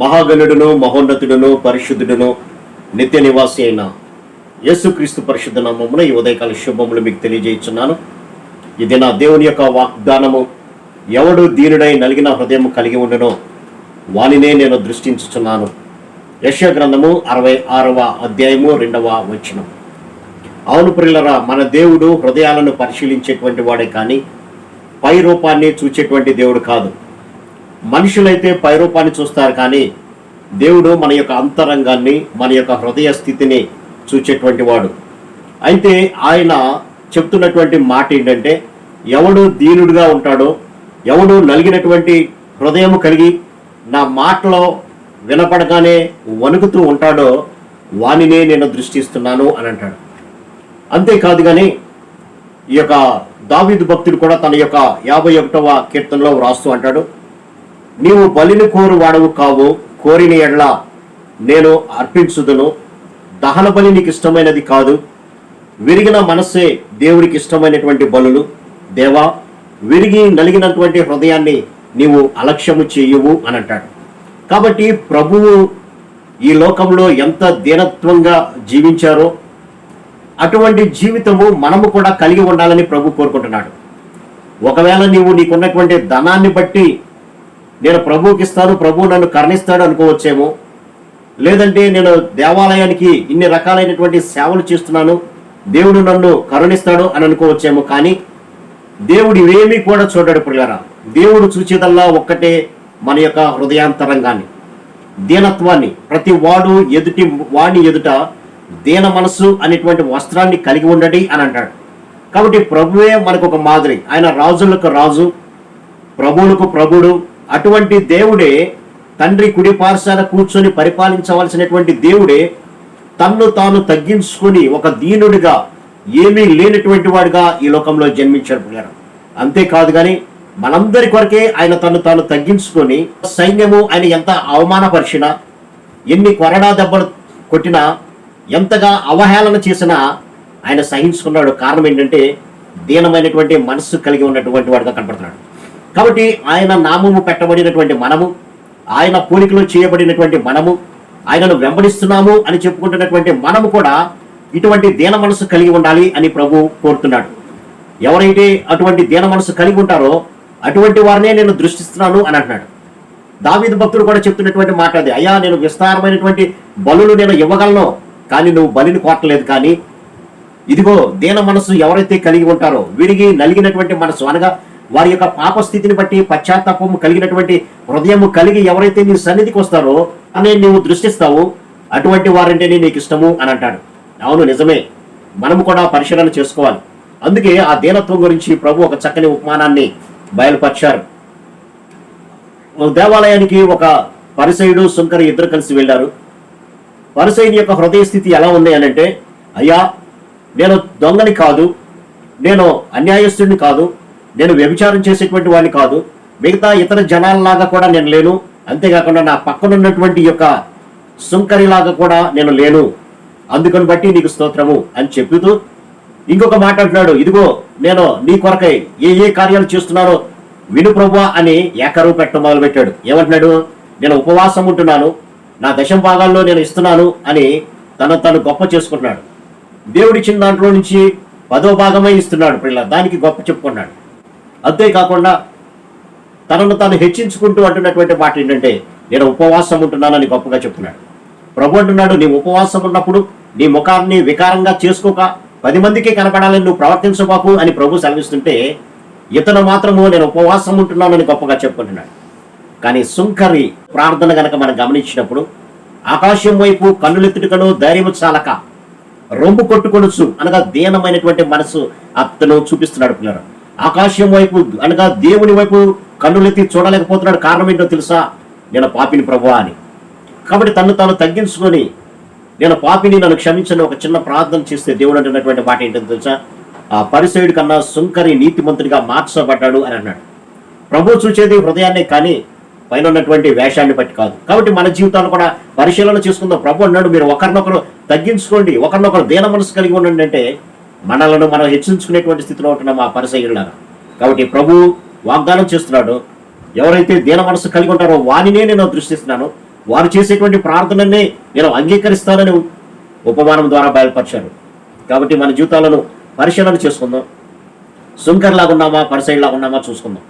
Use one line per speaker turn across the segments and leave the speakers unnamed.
మహాగణుడును మహోన్నతుడును పరిశుద్ధుడును నిత్య నివాసి అయిన యేసుక్రీస్తు పరిశుద్ధ నామమున ఈ ఉదయకాల శుభములు మీకు తెలియజేస్తున్నాను ఇది నా దేవుని యొక్క వాగ్దానము ఎవడు దీనుడై నలిగిన హృదయం కలిగి ఉండునో వానినే నేను దృష్టించుచున్నాను. యశ గ్రంథము అరవై ఆరవ అధ్యాయము రెండవ వచనం. అవును ప్రిల్లరా మన దేవుడు హృదయాలను పరిశీలించేటువంటి వాడే కానీ పై రూపాన్ని చూచేటువంటి దేవుడు కాదు. మనుషులైతే పైరూపాన్ని చూస్తారు కానీ దేవుడు మన యొక్క అంతరంగాన్ని మన యొక్క హృదయ స్థితిని చూచేటువంటి వాడు. అయితే ఆయన చెప్తున్నటువంటి మాట ఏంటంటే ఎవడు దీనుడుగా ఉంటాడో ఎవడు నలిగినటువంటి హృదయం కలిగి నా మాటలో వినపడగానే వణుకుతూ ఉంటాడో వానినే నేను దృష్టిస్తున్నాను అని అంటాడు. అంతేకాదు కానీ ఈ యొక్క దావీదు భక్తుడు కూడా తన యొక్క యాభై ఒకటవ కీర్తనలో వ్రాస్తూ అంటాడు నీవు బలిని కోరు వాడవు కావు కోరిన ఎడ్ల. నేను అర్పించుదును. దహన బలి నీకు ఇష్టమైనది కాదు. విరిగిన మనస్సే దేవుడికి ఇష్టమైనటువంటి బలులు. దేవా విరిగి నలిగినటువంటి హృదయాన్ని నీవు అలక్ష్యము చేయవు అని అంటాడు కాబట్టి ప్రభువు ఈ లోకంలో ఎంత దీనత్వంగా జీవించారో అటువంటి జీవితము మనము కూడా కలిగి ఉండాలని ప్రభు కోరుకుంటున్నాడు. ఒకవేళ నీవు నీకున్నటువంటి ధనాన్ని బట్టి నేను ప్రభువుకి ఇస్తాను ప్రభువు నన్ను కరణిస్తాడు అనుకోవచ్చేమో. లేదంటే నేను దేవాలయానికి ఇన్ని రకాలైనటువంటి సేవలు చేస్తున్నాను దేవుడు నన్ను కరుణిస్తాడు అని అనుకోవచ్చేమో కానీ దేవుడు ఇవేమీ కూడా చూడడు పిల్లరా దేవుడు చూచేదల్లా ఒక్కటే మన యొక్క హృదయాంతరంగాన్ని దీనత్వాన్ని ప్రతి వాడు ఎదుటి వాడిని ఎదుట దీన మనస్సు అనేటువంటి వస్త్రాన్ని కలిగి ఉండడి అని అంటాడు. కాబట్టి ప్రభువే మనకు ఒక మాదిరి. ఆయన రాజులకు రాజు ప్రభువులకు ప్రభుడు అటువంటి దేవుడే తండ్రి కుడి పార్శాల కూర్చొని పరిపాలించవలసినటువంటి దేవుడే తన్ను తాను తగ్గించుకొని ఒక దీనుడిగా ఏమీ లేనటువంటి వాడిగా ఈ లోకంలో జన్మించాడు అంతేకాదు కానీ మనందరి కొరకే ఆయన తను తాను తగ్గించుకొని సైన్యము ఆయన ఎంత అవమానపరిచినా ఎన్ని కొరడా దెబ్బలు కొట్టినా ఎంతగా అవహేళన చేసినా ఆయన సహించుకున్నాడు. కారణం ఏంటంటే దీనమైనటువంటి మనస్సు కలిగి ఉన్నటువంటి వాడిగా కనపడుతున్నాడు. కాబట్టి ఆయన నామము పెట్టబడినటువంటి మనము ఆయన పోలికలో చేయబడినటువంటి మనము ఆయనను వెంబడిస్తున్నాము అని చెప్పుకుంటున్నటువంటి మనము కూడా ఇటువంటి దీన మనసు కలిగి ఉండాలి అని ప్రభు కోరుతున్నాడు. ఎవరైతే అటువంటి దీన మనసు కలిగి ఉంటారో అటువంటి వారినే నేను దృష్టిస్తున్నాను అని అంటున్నాడు. దావీదు భక్తుడు కూడా చెప్తున్నటువంటి మాట అది అయ్యా నేను విస్తారమైనటువంటి బలులు నేను ఇవ్వగలను కానీ నువ్వు బలిని కోరట్లేదు కానీ ఇదిగో దీన మనసు ఎవరైతే కలిగి ఉంటారో విరిగి నలిగినటువంటి మనసు అనగా వారి యొక్క పాప స్థితిని బట్టి పశ్చాత్తాపము కలిగినటువంటి హృదయం కలిగి ఎవరైతే నీ సన్నిధికి వస్తారో అనే నీవు దృష్టిస్తావు అటువంటి వారంటేనే నీకు ఇష్టము అని అంటాడు. అవును నిజమే. మనము కూడా పరిశీలన చేసుకోవాలి. అందుకే ఆ దీనత్వం గురించి ప్రభు ఒక చక్కని ఉపమానాన్ని బయలుపరిచారు. దేవాలయానికి ఒక పరిసయుడు సుంకరి ఇద్దరు కలిసి వెళ్ళారు. పరిసయుని యొక్క హృదయ స్థితి ఎలా ఉంది అని అంటే అయ్యా నేను దొంగని కాదు నేను అన్యాయస్తుడిని కాదు నేను వ్యభిచారం చేసేటువంటి వాడిని కాదు. మిగతా ఇతర జనాలలాగా కూడా నేను లేను. అంతేకాకుండా నా పక్కనున్నటువంటి యొక్క సుంకరిలాగా కూడా నేను లేను. అందుకని బట్టి నీకు స్తోత్రము అని చెప్పుతూ ఇంకొక మాట అంటున్నాడు. ఇదిగో నేను నీ కొరకై ఏ ఏ కార్యాలు చేస్తున్నానో విను ప్రభా అని ఏకరువు పెట్టడం మొదలు పెట్టాడు ఏమంటున్నాడు? నేను ఉపవాసం ఉంటున్నాను. నా దశం భాగాల్లో నేను ఇస్తున్నాను అని తను తను గొప్ప చేసుకుంటున్నాడు. దేవుడిచ్చిన దాంట్లో నుంచి పదో భాగమే ఇస్తున్నాడు. పిల్ల దానికి గొప్ప చెప్పుకున్నాడు. అంతేకాకుండా తనను తాను హెచ్చించుకుంటూ అంటున్నటువంటి మాట ఏంటంటే నేను ఉపవాసం ఉంటున్నానని గొప్పగా చెప్తున్నాడు. ప్రభు అంటున్నాడు నీ ఉపవాసం ఉన్నప్పుడు నీ ముఖాన్ని వికారంగా చేసుకోక పది మందికి కనపడాలని నువ్వు ప్రవర్తించబాకు అని ప్రభు సెలవిస్తుంటే ఇతను మాత్రము నేను ఉపవాసం ఉంటున్నానని గొప్పగా చెప్పుకుంటున్నాడు. కానీ సుంకరి ప్రార్థన గనక మనం గమనించినప్పుడు ఆకాశం వైపు కన్నులెత్తుటకను ధైర్యము చాలక రొమ్ము కొట్టుకొనుచు అనగా దీనమైనటువంటి మనసు అతను చూపిస్తున్నాడు పిల్లలు. ఆకాశం వైపు అనగా దేవుని వైపు కన్నులెత్తి చూడలేకపోతున్నాడు. కారణం ఏంటో తెలుసా? నేను పాపిని ప్రభు అని. కాబట్టి తను తాను తగ్గించుకొని నేను పాపిని నన్ను క్షమించని ఒక చిన్న ప్రార్థన చేస్తే దేవుడు అంటున్నటువంటి మాట ఏంటో తెలుసా? ఆ పరిసయుడి కన్నా సుంకరి నీతిమంతుడిగా మార్చబడ్డాడు అని అన్నాడు. ప్రభు చూసేది హృదయాన్నే కానీ పైన ఉన్నటువంటి వేషాన్ని బట్టి కాదు. కాబట్టి మన జీవితాలు కూడా పరిశీలన చేసుకుందాం. ప్రభు అన్నాడు మీరు ఒకరినొకరు తగ్గించుకోండి. ఒకరినొకరు దీన మనసు కలిగి ఉండండి అంటే మనలను మనం హెచ్చించుకునేటువంటి స్థితిలో ఉంటున్నాం ఆ పరిసయులాగా కాబట్టి ప్రభు వాగ్దానం చేస్తున్నాడు. ఎవరైతే దీన మనసు కలిగి ఉంటారో వానినే నేను దృష్టిస్తున్నాను. వారు చేసేటువంటి ప్రార్థనని నేను అంగీకరిస్తానని ఉపమానం ద్వారా బయలుపరిచారు. కాబట్టి మన జీవితాలను పరిశీలన చేసుకుందాం. సుంకర్లాగా ఉన్నామా? పరిశైలిలాగా ఉన్నామా? చూసుకుందాం.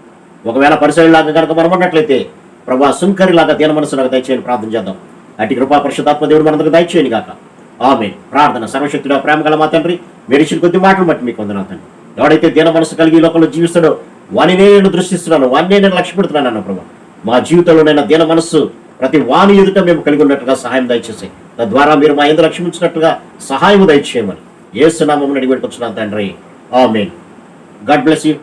ఒకవేళ పరిసైలాగా కనుక మనం ఉన్నట్లయితే ప్రభా సుంకరిలాగా దీన మనసు నాకు దయచేయని ప్రార్థన చేద్దాం. అటు కృపా పరిశుధాత్మ దేవుడు మనందరికి దయచేయని కాక ఆమె ప్రార్థన సర్వశక్తుడ ప్రేమ గల మా తండ్రి మీరు ఇచ్చిన కొద్ది మాటలు బట్టి మీకు వందనా తండ్రి. ఎవడైతే దీన మనసు కలిగి లోకంలో జీవిస్తాడో వాణినే నేను దృష్టిస్తున్నాను వాణినే నేను లక్ష్య పెడుతున్నాను అన్న ప్రభా. మా జీవితంలోనైనా దీన మనస్సు ప్రతి వాణి ఎదుట మేము కలిగి ఉన్నట్టుగా సహాయం దయచేసి తద్వారా మీరు మా ఎందుకు లక్ష్మించినట్టుగా సహాయం దయచేయమని. ఏసునామం అడిగి పెట్టుకొచ్చున్నాను తండ్రి. May God bless you.